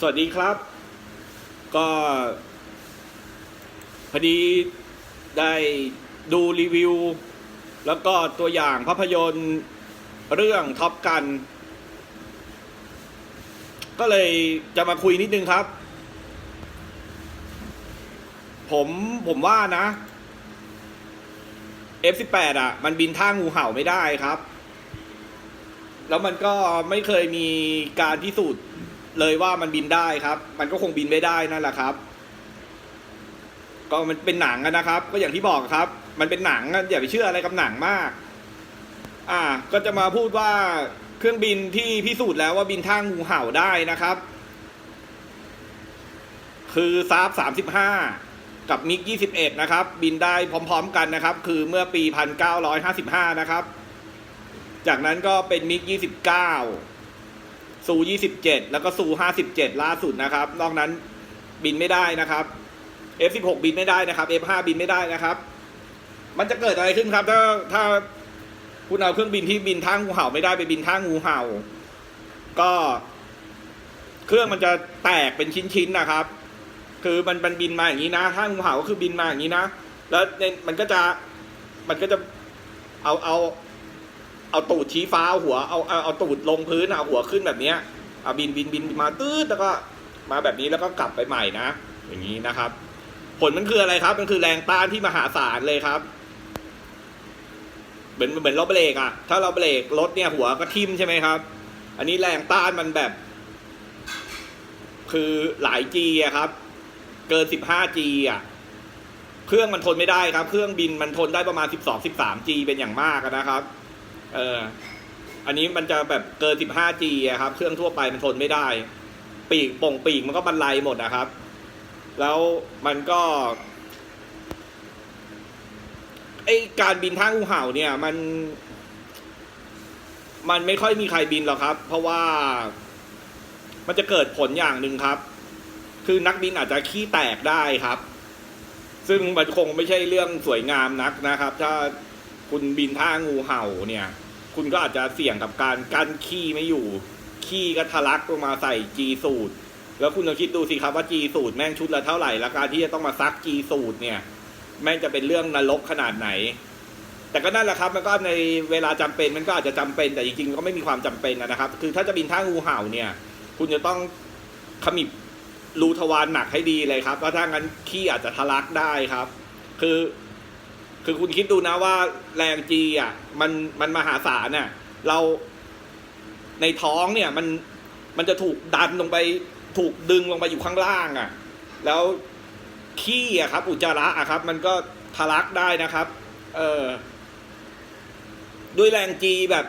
สวัสดีครับ ก็พอดีได้ดูรีวิว แล้วก็ตัวอย่างภาพยนตร์เรื่องท็อปกัน ก็เลยจะมาคุยนิดนึงครับ ผมผมว่านะ F18 อะ มันบินท่างูเห่าไม่ได้ครับ แล้วมันก็ไม่เคยมีการพิสูจน์ เลยว่ามันบินได้ครับ มันก็คงบินไม่ได้นั่นแหละครับ ก็มันเป็นหนังนะครับ ก็อย่างที่บอกครับ มันเป็นหนังอะอย่าไปเชื่ออะไรกับหนังมาก อ่า ก็จะมาพูดว่าเครื่องบินที่พิสูจน์แล้วว่าบินท่างูเห่าได้นะครับ คือซาร์ฟสามสิบห้ากับมิกยี่สิบเอ็ดนะครับ บินได้พร้อม ๆ กันนะครับ คือเมื่อปีพันเก้าร้อยห้าสิบห้านะครับ จากนั้นก็เป็นมิกยี่สิบเก้า ซูยี่สิบเจ็ดแล้วก็ซูห้าสิบเจ็ดล่าสุดนะครับ นอกนั้นบินไม่ได้นะครับ F16 บินไม่ได้นะครับ F5 บินไม่ได้นะครับ มันจะเกิดอะไรขึ้นครับ ถ้าถ้าคุณเอาเครื่องบินที่บินท่างงูเห่าไม่ได้ไปบินท่างงูเห่า ก็ เครื่องมันจะแตกเป็นชิ้นๆนะครับ คือมันมันบินมาอย่างนี้นะท่างงูเห่าก็คือบินมาอย่างนี้นะแล้วมันก็จะมันก็จะเอาเอา เอาตูดชี้ฟ้าเอาหัวเอาเอาเอาตูดลงพื้นเอาหัวขึ้นแบบเนี้ยเอาบินบินบินมาตืดแล้วก็มาแบบนี้แล้วก็กลับไปใหม่นะ อย่างนี้นะครับ ผลมันคืออะไรครับ มันคือแรงต้านที่มหาศาลเลยครับ เหมือนเหมือนเราเบรกอะถ้าเราเบรกรถเนี่ยหัวก็ทิ่มใช่ไหมครับ อันนี้แรงต้านมันแบบ คือหลาย G อะครับ เกิน 15G อะเครื่องมันทนไม่ได้ครับ เครื่องบินมันทนได้ประมาณ 12 13G เป็นอย่างมากนะครับ เออ อันนี้มันจะแบบเกิน 15G อะครับ เครื่องทั่วไปมันทนไม่ได้ ปีกป่งปีกมันก็บรรลัยหมดนะครับ แล้วมันก็ไอการบินทางงูเห่าเนี่ย มัน มันไม่ค่อยมีใครบินหรอกครับ เพราะว่ามันจะเกิดผลอย่างหนึ่งครับ คือนักบินอาจจะขี้แตกได้ครับ ซึ่งมันคงไม่ใช่เรื่องสวยงามนักนะครับ ถ้า คุณบินท่างูเห่าเนี่ย คุณก็อาจจะเสี่ยงกับการกั้นขี้ไม่อยู่ ขี้ก็ทะลักลงมาใส่จีสูตร แล้วคุณลองคิดดูสิครับว่าจีสูตรแม่งชุดละเท่าไหร่แล้วการที่จะต้องมาซักจีสูตรเนี่ย แม่งจะเป็นเรื่องนรกขนาดไหน แต่ก็นั่นแหละครับ มันก็ในเวลาจำเป็นมันก็อาจจะจำเป็น แต่จริงๆก็ไม่มีความจำเป็นนะครับ คือถ้าจะบินท่างูเห่าเนี่ย คุณจะต้องขมิบรูทวารหนักให้ดีเลยครับเพราะถ้างั้นขี้อาจจะทะลักได้ครับ คือ คือคุณคิดดูนะว่าแรงจีอะ มันมันมหาศาลน่ะ เราในท้องเนี่ย มันมันจะถูกดันลงไป ถูกดึงลงไปอยู่ข้างล่างอะ แล้วขี้อะครับ อุจจาระอะครับ มันก็ทะลักได้นะครับ เออด้วยแรงจีแบบ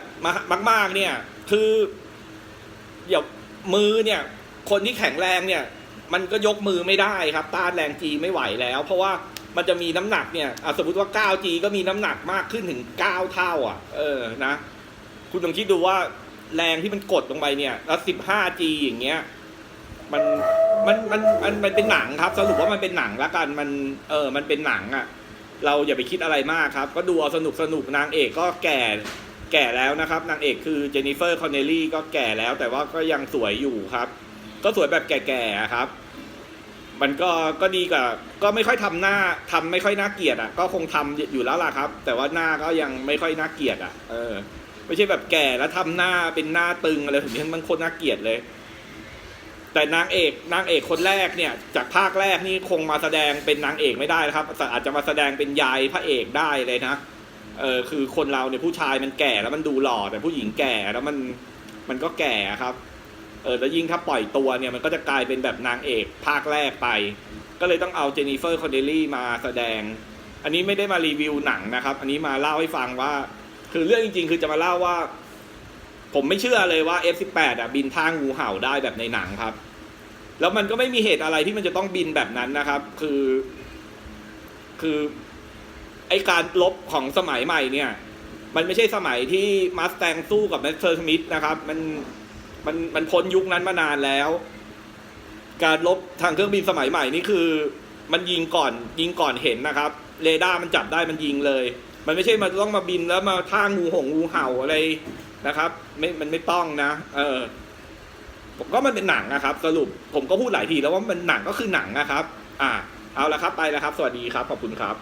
มาก ๆ เนี่ย คือเดี๋ยวมือเนี่ย คนที่แข็งแรงเนี่ย มันก็ยกมือไม่ได้ครับ ต้านแรงจีไม่ไหวแล้ว เพราะว่า มันจะมีน้ำหนักเนี่ยสมมติว่า 9G ก็มีน้ำหนักมากขึ้นถึง 9 เท่า อะ เออนะ คุณลองคิดดูว่าแรงที่มันกดลงไปเนี่ย แล้ว 15G อย่างเงี้ย มัน มัน มัน มันมันเป็นหนังครับ สรุปว่ามันเป็นหนังละกัน มัน เออ มันเป็นหนังอะ เราอย่าไปคิดอะไรมากครับ ก็ดูเอาสนุกสนุกนางเอกก็แก่ แก่แล้วนะครับ นางเอกคือเจนนิเฟอร์ คอนเนลลี่ก็แก่แล้ว แต่ว่าก็ยังสวยอยู่ครับ ก็สวยแบบแก่ๆครับ มันก็ก็ดีกว่าก็ไม่ค่อยทำหน้าทำไม่ค่อยน่าเกลียดอะก็คงทำอยู่แล้วล่ะครับ แต่ว่าหน้าก็ยังไม่ค่อยน่าเกลียดอะเออไม่ใช่แบบแก่แล้วทำหน้าเป็นหน้าตึงอะไรแบบนี้มันคนน่าเกลียดเลย แต่นางเอกนางเอกคนแรกเนี่ย จากภาคแรกนี่คงมาแสดงเป็นนางเอกไม่ได้นะครับ อาจจะมาแสดงเป็นยายพระเอกได้เลยนะเออคือคนเราเนี่ยผู้ชายมันแก่แล้วมันดูหล่อแต่ผู้หญิงแก่แล้วมันมันก็แก่ครับ เออแล้วยิ่งถ้าปล่อยตัวเนี่ยมันก็จะกลายเป็นแบบนางเอกภาคแรกไป ก็เลยต้องเอาเจนนิเฟอร์คอนเดลลี่มาแสดง อันนี้ไม่ได้มารีวิวหนังนะครับ อันนี้มาเล่าให้ฟังว่า คือเรื่องจริง ๆ คือจะมาเล่าว่า ผมไม่เชื่อเลยว่า F18 อะบินทางงูเห่าได้แบบในหนังครับ แล้วมันก็ไม่มีเหตุอะไรที่มันจะต้องบินแบบนั้นนะครับ คือ คือไอการลบของสมัยใหม่เนี่ย มันไม่ใช่สมัยที่มาสแตงสู้กับแมสเตอร์สมิธนะครับ มัน มันมันพ้นยุคนั้นมานานแล้ว การลบทางเครื่องบินสมัยใหม่นี่คือ มันยิงก่อนยิงก่อนเห็นนะครับ เรดาร์มันจับได้มันยิงเลย มันไม่ใช่มาต้องมาบินแล้วมาท่างูหงงูเห่าอะไรนะครับ ไม่มันไม่ต้องนะ เออผมก็มันเป็นหนังนะครับ สรุปผมก็พูดหลายทีแล้วว่ามันหนังก็คือหนังนะครับ อ่า เอาละครับไปแล้วครับ สวัสดีครับ ขอบคุณครับ